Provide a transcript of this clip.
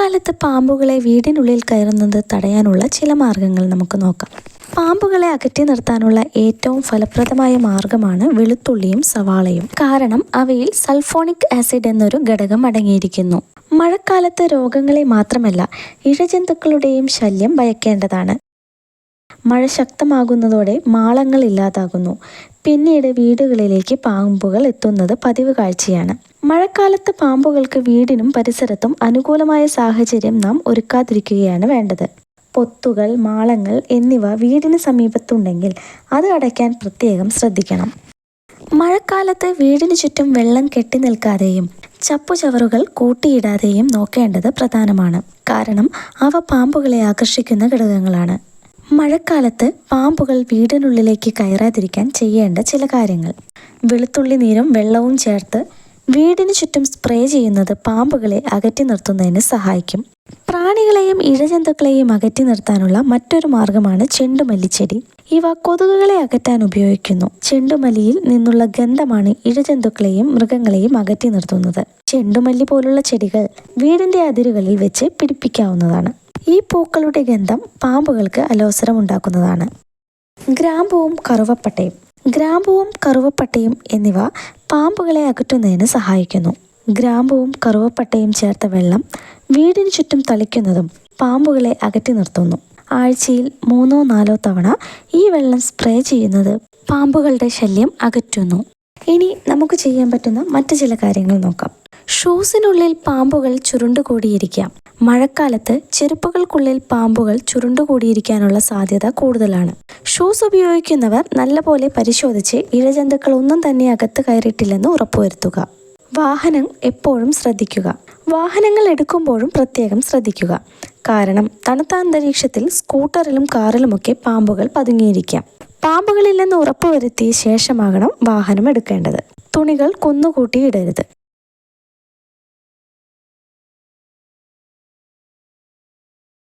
മഴക്കാലത്ത് പാമ്പുകളെ വീടിനുള്ളിൽ കയറുന്നത് തടയാനുള്ള ചില മാർഗങ്ങൾ നമുക്ക് നോക്കാം. പാമ്പുകളെ അകറ്റി നിർത്താനുള്ള ഏറ്റവും ഫലപ്രദമായ മാർഗമാണ് വെളുത്തുള്ളിയും സവാളയും. കാരണം അവയിൽ സൾഫോണിക് ആസിഡ് എന്നൊരു ഘടകം അടങ്ങിയിരിക്കുന്നു. മഴക്കാലത്ത് രോഗങ്ങളെ മാത്രമല്ല ഇഴജന്തുക്കളുടെയും ശല്യം ഭയക്കേണ്ടതാണ്. മഴ ശക്തമാകുന്നതോടെ മാളങ്ങൾ ഇല്ലാതാകുന്നു. പിന്നീട് വീടുകളിലേക്ക് പാമ്പുകൾ എത്തുന്നത് പതിവ് കാഴ്ചയാണ്. മഴക്കാലത്ത് പാമ്പുകൾക്ക് വീടിനും പരിസരത്തും അനുകൂലമായ സാഹചര്യം നാം ഒരുക്കാതിരിക്കുകയാണ് വേണ്ടത്. പൊത്തുകൾ മാളങ്ങൾ എന്നിവ വീടിന് സമീപത്തുണ്ടെങ്കിൽ അത് അടയ്ക്കാൻ പ്രത്യേകം ശ്രദ്ധിക്കണം. മഴക്കാലത്ത് വീടിനു ചുറ്റും വെള്ളം കെട്ടി നിൽക്കാതെയും ചപ്പുചവറുകൾ കൂട്ടിയിടാതെയും നോക്കേണ്ടത് പ്രധാനമാണ്. കാരണം അവ പാമ്പുകളെ ആകർഷിക്കുന്ന ഘടകങ്ങളാണ്. മഴക്കാലത്ത് പാമ്പുകൾ വീടിനുള്ളിലേക്ക് കയറാതിരിക്കാൻ ചെയ്യേണ്ട ചില കാര്യങ്ങൾ. വെളുത്തുള്ളി നീരും വെള്ളവും ചേർത്ത് വീടിന് ചുറ്റും സ്പ്രേ ചെയ്യുന്നത് പാമ്പുകളെ അകറ്റി നിർത്തുന്നതിന് സഹായിക്കും. പ്രാണികളെയും ഇഴജന്തുക്കളെയും അകറ്റി നിർത്താനുള്ള മറ്റൊരു മാർഗമാണ് ചെണ്ടുമല്ലിച്ചെടി ഇവ കൊതുകുകളെ അകറ്റാൻ ഉപയോഗിക്കുന്നു. ചെണ്ടുമല്ലിയിൽ നിന്നുള്ള ഗന്ധമാണ് ഇഴജന്തുക്കളെയും മൃഗങ്ങളെയും അകറ്റി നിർത്തുന്നത്. ചെണ്ടുമല്ലി പോലുള്ള ചെടികൾ വീടിന്റെ അതിരുകളിൽ വെച്ച് പിടിപ്പിക്കാവുന്നതാണ്. ഈ പൂക്കളുടെ ഗന്ധം പാമ്പുകൾക്ക് അലോസരം ഉണ്ടാക്കുന്നതാണ് ഗ്രാമ്പുവും കറുവപ്പട്ടയും. ഗ്രാമ്പുവും കറുവപ്പട്ടയും എന്നിവ പാമ്പുകളെ അകറ്റുന്നതിന് സഹായിക്കുന്നു. ഗ്രാമ്പുവും കറുവപ്പട്ടയും ചേർത്ത വെള്ളം വീടിന് ചുറ്റും തളിക്കുന്നതും പാമ്പുകളെ അകറ്റി നിർത്തുന്നു. ആഴ്ചയിൽ മൂന്നോ നാലോ തവണ ഈ വെള്ളം സ്പ്രേ ചെയ്യുന്നത് പാമ്പുകളുടെ ശല്യം അകറ്റുന്നു. ഇനി നമുക്ക് ചെയ്യാൻ പറ്റുന്ന മറ്റു ചില കാര്യങ്ങൾ നോക്കാം. ഷൂസിനുള്ളിൽ പാമ്പുകൾ ചുരുണ്ടുകൂടിയിരിക്കാം. മഴക്കാലത്ത് ചെരുപ്പുകൾക്കുള്ളിൽ പാമ്പുകൾ ചുരുണ്ടുകൂടിയിരിക്കാനുള്ള സാധ്യത കൂടുതലാണ്. ഷൂസ് ഉപയോഗിക്കുന്നവർ നല്ലപോലെ പരിശോധിച്ച് ഇഴജന്തുക്കൾ ഒന്നും തന്നെ അകത്ത് കയറിയിട്ടില്ലെന്ന് ഉറപ്പുവരുത്തുക. വാഹനം എപ്പോഴും ശ്രദ്ധിക്കുക. വാഹനങ്ങൾ എടുക്കുമ്പോഴും പ്രത്യേകം ശ്രദ്ധിക്കുക. കാരണം തണുത്ത അന്തരീക്ഷത്തിൽ സ്കൂട്ടറിലും കാറിലുമൊക്കെ പാമ്പുകൾ പതുങ്ങിയിരിക്കാം. പാമ്പുകളില്ലെന്ന് ഉറപ്പുവരുത്തിയ ശേഷമാകണം വാഹനം എടുക്കേണ്ടത്. തുണികൾ കുന്നുകൂട്ടി ഇടരുത്